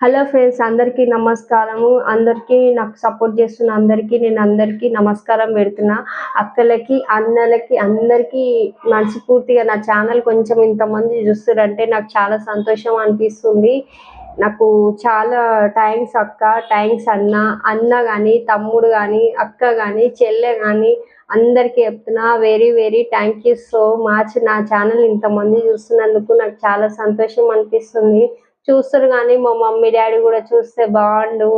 Hello friends అందరికీ నమస్కారము. అందరికీ నాకు సపోర్ట్ చేస్తున్న అందరికీ నేను అందరికీ నమస్కారం పెడుతున్నా. అక్కలకి అన్నలకి అందరికీ మనస్ఫూర్తిగా నా ఛానల్ కొంచెం ఇంతమంది చూస్తారంటే నాకు చాలా సంతోషం అనిపిస్తుంది. నాకు చాలా థ్యాంక్స్ అక్క థ్యాంక్స్ అన్న అన్న కానీ తమ్ముడు కానీ అక్క కానీ చెల్లె కానీ అందరికీ చెప్తున్నా. Very very thank you so much నా ఛానల్ ఇంతమంది చూస్తున్నందుకు నాకు చాలా సంతోషం అనిపిస్తుంది. చూస్తారు కానీ మా మమ్మీ డాడీ కూడా చూస్తే బాగుండు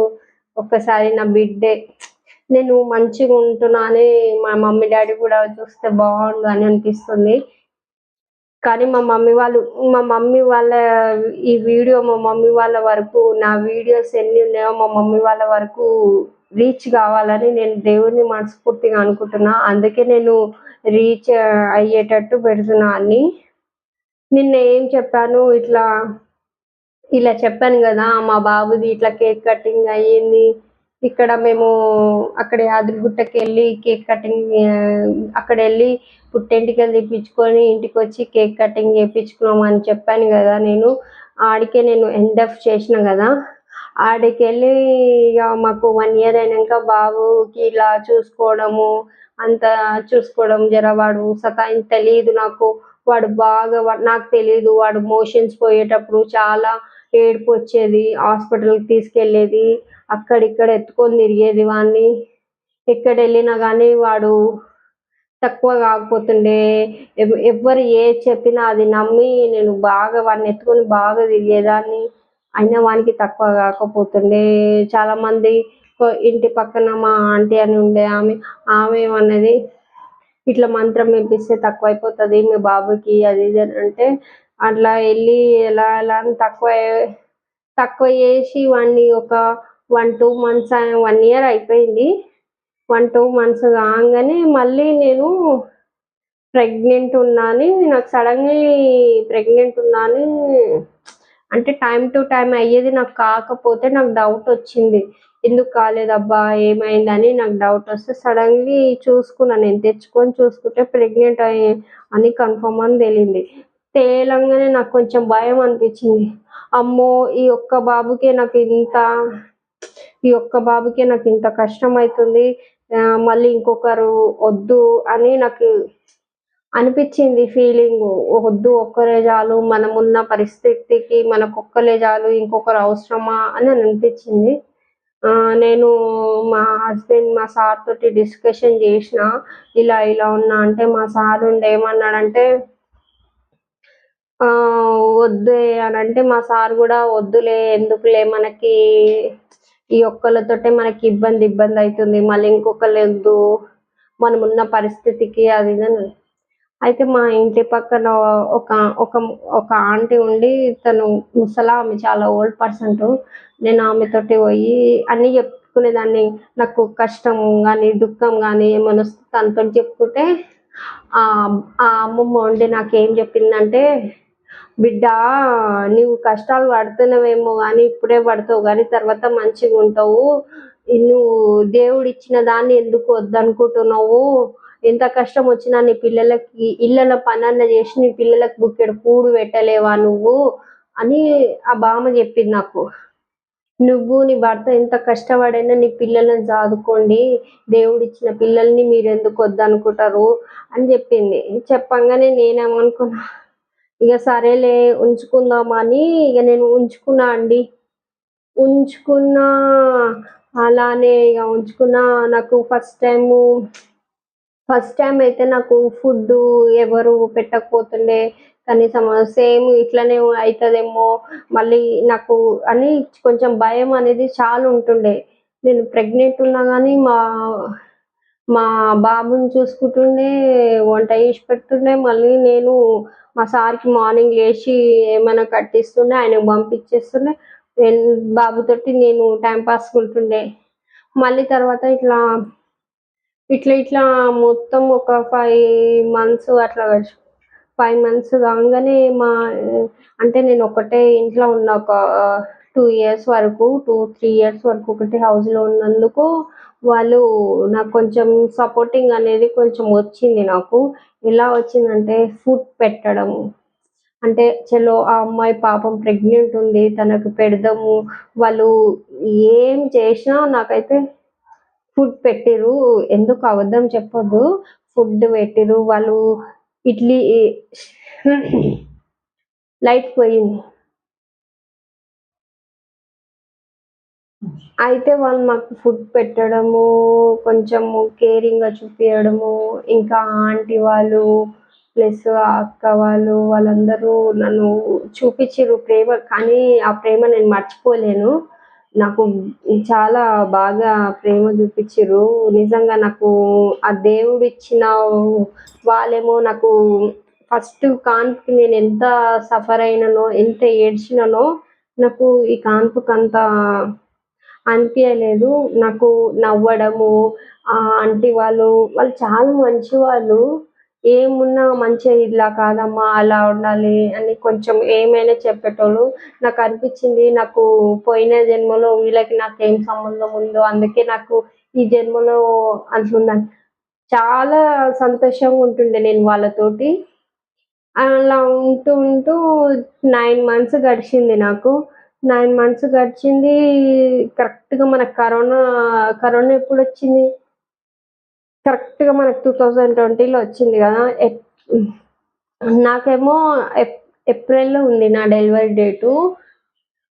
ఒక్కసారి నా బిడ్డే. నేను మంచిగా ఉంటున్నా అని మా మమ్మీ డాడీ కూడా చూస్తే బాగుండు అని అనిపిస్తుంది. కానీ మా మమ్మీ వాళ్ళు మా మమ్మీ వాళ్ళ ఈ వీడియో మా మమ్మీ వాళ్ళ వరకు నా వీడియోస్ ఎన్ని ఉన్నాయో మా మమ్మీ వాళ్ళ వరకు రీచ్ కావాలని నేను దేవుడిని మనస్ఫూర్తిగా అనుకుంటున్నా. అందుకే నేను రీచ్ అయ్యేటట్టు పెడుతున్నా అని నిన్న ఏం చెప్పాను? ఇట్లా ఇలా చెప్పాను కదా మా బాబుది ఇట్లా కేక్ కటింగ్ అయ్యింది. ఇక్కడ మేము అక్కడ యాదగిరిగుట్టకి వెళ్ళి కేక్ కటింగ్ అక్కడ వెళ్ళి పుట్టెంటికలు తెప్పించుకొని ఇంటికి వచ్చి కేక్ కటింగ్ చేయించుకున్నాం అని చెప్పాను కదా నేను. ఆడికే నేను ఎండఫ్ చేసిన కదా. ఆడికి వెళ్ళి ఇక మాకు వన్ ఇయర్ అయినాక బాబుకి ఇలా చూసుకోవడము అంత చూసుకోవడం జర వాడు సతాయి తెలియదు నాకు. వాడు బాగా నాకు తెలియదు వాడు మోషన్స్ పోయేటప్పుడు చాలా ఏడుపు వచ్చేది హాస్పిటల్కి తీసుకెళ్ళేది అక్కడిక్కడ ఎత్తుకొని తిరిగేది వాడిని ఎక్కడ వెళ్ళినా కానీ వాడు తక్కువ కాకపోతుండే. ఎవ్వరు ఏ చెప్పినా అది నమ్మి నేను బాగా వాడిని ఎత్తుకొని బాగా తిరిగేదాన్ని. అయినా వానికి తక్కువ కాకపోతుండే. చాలామంది ఇంటి పక్కన మా ఆంటీ అని ఉండే ఆమె ఆమె ఏమన్నది ఇట్లా మంత్రం వినిపిస్తే తక్కువ అయిపోతుంది మీ బాబుకి అది ఇది అంటే అట్లా వెళ్ళి ఎలా ఎలా అని తక్కువ తక్కువ చేసి వాడిని ఒక one two months one year అయిపోయింది. వన్ టూ మంత్స్ కాగానే మళ్ళీ నేను ప్రెగ్నెంట్ ఉన్నాను నాకు సడన్గా ప్రెగ్నెంట్ ఉన్నాను అంటే టైం టు టైం అయ్యేది నాకు కాకపోతే నాకు డౌట్ వచ్చింది. ఎందుకు కాలేదబ్బా ఏమైందని నాకు డౌట్ వస్తే సడన్లీ చూసుకున్నాను నేను తెచ్చుకొని చూసుకుంటే ప్రెగ్నెంట్ అయ్యి అని కన్ఫర్మ్ అని తెలియంది తేలంగానే నాకు కొంచెం భయం అనిపించింది. అమ్మో ఈ ఒక్క బాబుకే నాకు ఇంత ఈ ఒక్క బాబుకే నాకు ఇంత కష్టం అవుతుంది మళ్ళీ ఇంకొకరు వద్దు అని నాకు అనిపించింది ఫీలింగ్. వద్దు ఒక్కరే చాలు. మనం ఉన్న పరిస్థితికి మనకు ఒక్కలే చాలు. ఇంకొకరు అవసరమా అని అనిపించింది. నేను మా హస్బెండ్ మా సార్ తోటి డిస్కషన్ చేసిన. ఇలా ఇలా ఉన్నా అంటే మా సార్ ఉండి ఏమన్నాడంటే వద్దు అని అంటే మా సార్ కూడా వద్దులే ఎందుకులే మనకి ఈ ఒక్కళ్ళతోటే మనకి ఇబ్బంది ఇబ్బంది అవుతుంది మళ్ళీ ఇంకొకళ్ళు వద్దు మనం ఉన్న పరిస్థితికి అది అయితే మా ఇంటి పక్కన ఒక ఒక ఒక ఆంటీ ఉండి తను ముసలా ఆమె చాలా ఓల్డ్ పర్సన్ నేను ఆమెతోటి పోయి అన్నీ చెప్పుకునేదాన్ని. నాకు కష్టం కానీ దుఃఖం కానీ ఏమైనా వస్తుంది తనతో చెప్పుకుంటే ఆ అమ్మమ్మ ఉండి నాకేం చెప్పిందంటే బిడ్డ నీవు కష్టాలు పడుతున్నావేమో కానీ ఇప్పుడే పడతావు కానీ తర్వాత మంచిగా ఉంటావు. నువ్వు దేవుడు ఇచ్చిన దాన్ని ఎందుకు వద్దనుకుంటున్నావు? ఎంత కష్టం వచ్చినా నీ పిల్లలకి ఇళ్ళల పనన్న చేసి నీ పిల్లలకు బుక్కెడు కూడు పెట్టలేవా నువ్వు? అని ఆ బామ్మ చెప్పింది నాకు. నువ్వు నీ భర్త ఎంత కష్టపడైనా నీ పిల్లలను చదువుకోండి దేవుడు ఇచ్చిన పిల్లల్ని మీరు ఎందుకు వద్దనుకుంటారు? అని చెప్పింది. చెప్పంగానే నేనేమనుకున్నా ఇక సరేలే ఉంచుకుందామని ఇక నేను ఉంచుకున్నా అండి. ఉంచుకున్నా అలానే ఇక ఉంచుకున్నా. నాకు ఫస్ట్ టైము ఫస్ట్ టైం అయితే నాకు ఫుడ్ ఎవరు పెట్టకపోతుండే. కనీసం సేమ్ ఇట్లనే అవుతుందేమో మళ్ళీ నాకు అని కొంచెం భయం అనేది చాలా ఉంటుండే. నేను ప్రెగ్నెంట్ ఉన్నా కానీ మా మా బాబుని చూసుకుంటుండే వంట చేసి పెడుతుండే. మళ్ళీ నేను మా సార్కి మార్నింగ్ లేచి ఏమైనా కట్టిస్తుండే ఆయనకు పంపించేస్తుండే. బాబుతోటి నేను టైం పాస్ ఉంటుండే మళ్ళీ తర్వాత ఇట్లా ఇట్లా ఇట్లా మొత్తం ఒక ఫైవ్ మంత్స్ అట్లా గడిచి ఫైవ్ మంత్స్ కాగానే మా అంటే నేను ఒకటే ఇంట్లో ఉన్న ఒక టూ ఇయర్స్ వరకు టూ త్రీ ఇయర్స్ వరకు ఒకటి హౌస్లో ఉన్నందుకు వాళ్ళు నాకు కొంచెం సపోర్టింగ్ అనేది కొంచెం వచ్చింది నాకు. ఎలా వచ్చిందంటే ఫుడ్ పెట్టడం అంటే చలో ఆ అమ్మాయి పాపం ప్రెగ్నెంట్ ఉంది తనకు పెడదాము. వాళ్ళు ఏం చేసినా నాకైతే ఫుడ్ పెట్టిరు ఎందుకు అబద్ధం చెప్పొద్దు. ఫుడ్ పెట్టిరు వాళ్ళు ఇడ్లీ లైట్ పోయింది. అయితే వాళ్ళు మాకు ఫుడ్ పెట్టడము కొంచెము కేరింగ్గా చూపించడము ఇంకా ఆంటీ వాళ్ళు ప్లస్ అక్క వాళ్ళు వాళ్ళందరూ నన్ను చూపించిర్రు ప్రేమ కానీ ఆ ప్రేమ నేను మర్చిపోలేను. నాకు చాలా బాగా ప్రేమ చూపించిర్రు. నిజంగా నాకు ఆ దేవుడు ఇచ్చిన వాళ్ళేమో నాకు ఫస్ట్ కాన్పుకి నేను ఎంత సఫర్ అయినానో ఎంత ఏడ్చినానో నాకు ఈ కాన్పుకి అంత అనిపించలేదు నాకు నవ్వడము ఆంటీ వాళ్ళు వాళ్ళు చాలా మంచి వాళ్ళు ఏమున్నా మంచిగా ఇలా కాదమ్మా అలా ఉండాలి అని కొంచెం ఏమైనా చెప్పేటోళ్ళు నాకు అనిపించింది. నాకు పోయిన జన్మలో వీళ్ళకి నాకు ఏం సంబంధం ఉందో అందుకే నాకు ఈ జన్మలో అట్లుందని చాలా సంతోషంగా ఉంటుండే నేను వాళ్ళతోటి. అలా ఉంటూ ఉంటూ నైన్ మంత్స్ గడిచింది నాకు. నైన్ మంత్స్ గడిచింది. కరెక్ట్గా మనకు కరోనా కరోనా ఎప్పుడు వచ్చింది? కరెక్ట్గా మనకు టూ థౌజండ్ ట్వంటీలో వచ్చింది కదా. నాకేమో ఎప్ ఏప్రిల్లో ఉంది నా డెలివరీ డేటు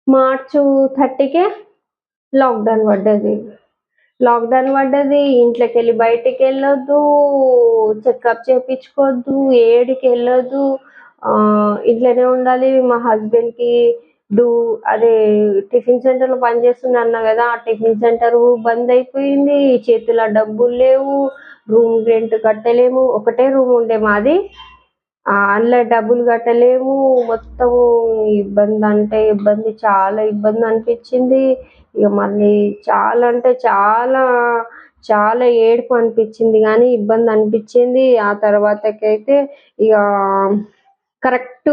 మార్చు థర్టీకే లాక్డౌన్ పడ్డది. లాక్డౌన్ పడ్డది. ఇంట్లోకి వెళ్ళి బయటికి వెళ్ళొద్దు చెకప్ చేయించుకోవద్దు ఏడికి వెళ్ళొద్దు ఇంట్లోనే ఉండాలి. మా హస్బెండ్కి డూ అదే టిఫిన్ సెంటర్లో పనిచేస్తుంది అన్నా కదా ఆ టిఫిన్ సెంటర్ బంద్ అయిపోయింది. చేతిలో డబ్బులు లేవు రూమ్ రెంట్ కట్టలేము. ఒకటే రూమ్ ఉండే మాది. అందులో డబ్బులు కట్టలేము. మొత్తం ఇబ్బంది అంటే ఇబ్బంది చాలా ఇబ్బంది అనిపించింది. ఇక మళ్ళీ చాలా అంటే చాలా చాలా ఏడుపు అనిపించింది. కానీ ఇబ్బంది అనిపించింది. ఆ తర్వాతకైతే ఇక correct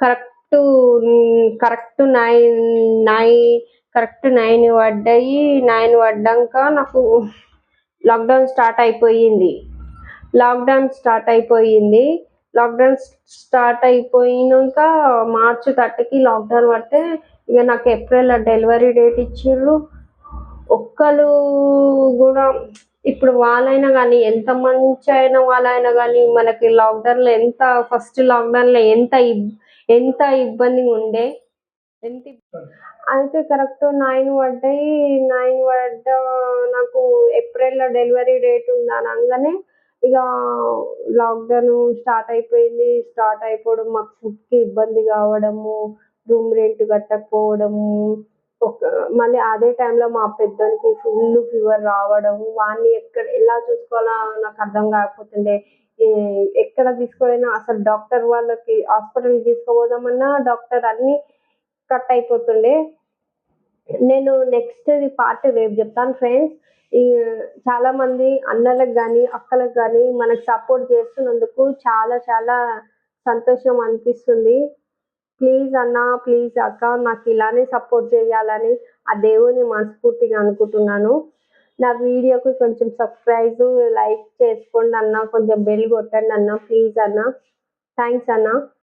correct correct nine nine correct nine పడ్డాయి. నైన్ పడ్డాక నాకు లాక్డౌన్ స్టార్ట్ అయిపోయింది. లాక్డౌన్ స్టార్ట్ అయిపోయింది. లాక్డౌన్ స్టార్ట్ అయిపోయినాక మార్చి థర్టీకి లాక్డౌన్ పడితే ఇక నాకు ఏప్రిల్ డెలివరీ డేట్ ఇచ్చిర్రు. ఒక్కరు కూడా ఇప్పుడు వాళ్ళైనా కానీ ఎంత మంచి అయిన వాళ్ళైనా కానీ మనకి లాక్డౌన్లో ఎంత ఫస్ట్ లాక్డౌన్లో ఎంత ఎంత ఇబ్బంది ఉండే ఎంత అయితే కరెక్ట్ నైన్ పడ్డాయి నైన్ పడ్డ నాకు ఏప్రిల్లో డెలివరీ డేట్ ఉంది అనగానే ఇక లాక్డౌన్ స్టార్ట్ అయిపోయింది. స్టార్ట్ అయిపోవడం మాకు ఫుడ్కి ఇబ్బంది కావడము రూమ్ రెంట్ కట్టకపోవడము ఒక మళ్ళీ అదే టైంలో మా పెద్దోనికి ఫుల్ ఫీవర్ రావడం వాడిని ఎక్కడ ఎలా చూసుకోవాలో నాకు అర్థం కాకపోతుండే. ఎక్కడ తీసుకోపోయినా అసలు డాక్టర్ వాళ్ళకి హాస్పిటల్కి తీసుకుపోదామన్నా డాక్టర్ అన్ని కట్ అయిపోతుండే. నేను నెక్స్ట్ ఇది పార్ట్ రేపు చెప్తాను ఫ్రెండ్స్. ఈ చాలా మంది అన్నలకు కానీ అక్కలకు కానీ మనకు సపోర్ట్ చేస్తున్నందుకు చాలా చాలా సంతోషం అనిపిస్తుంది. ప్లీజ్ అన్న ప్లీజ్ అక్క నాకు ఇలానే సపోర్ట్ చేయాలని ఆ దేవుని మనస్ఫూర్తిగా అనుకుంటున్నాను. నా వీడియోకి కొంచెం సబ్స్క్రైబ్ లైక్ చేసుకోండి అన్న కొంచెం బెల్ కొట్టండి అన్న ప్లీజ్ అన్న. థ్యాంక్స్ అన్న.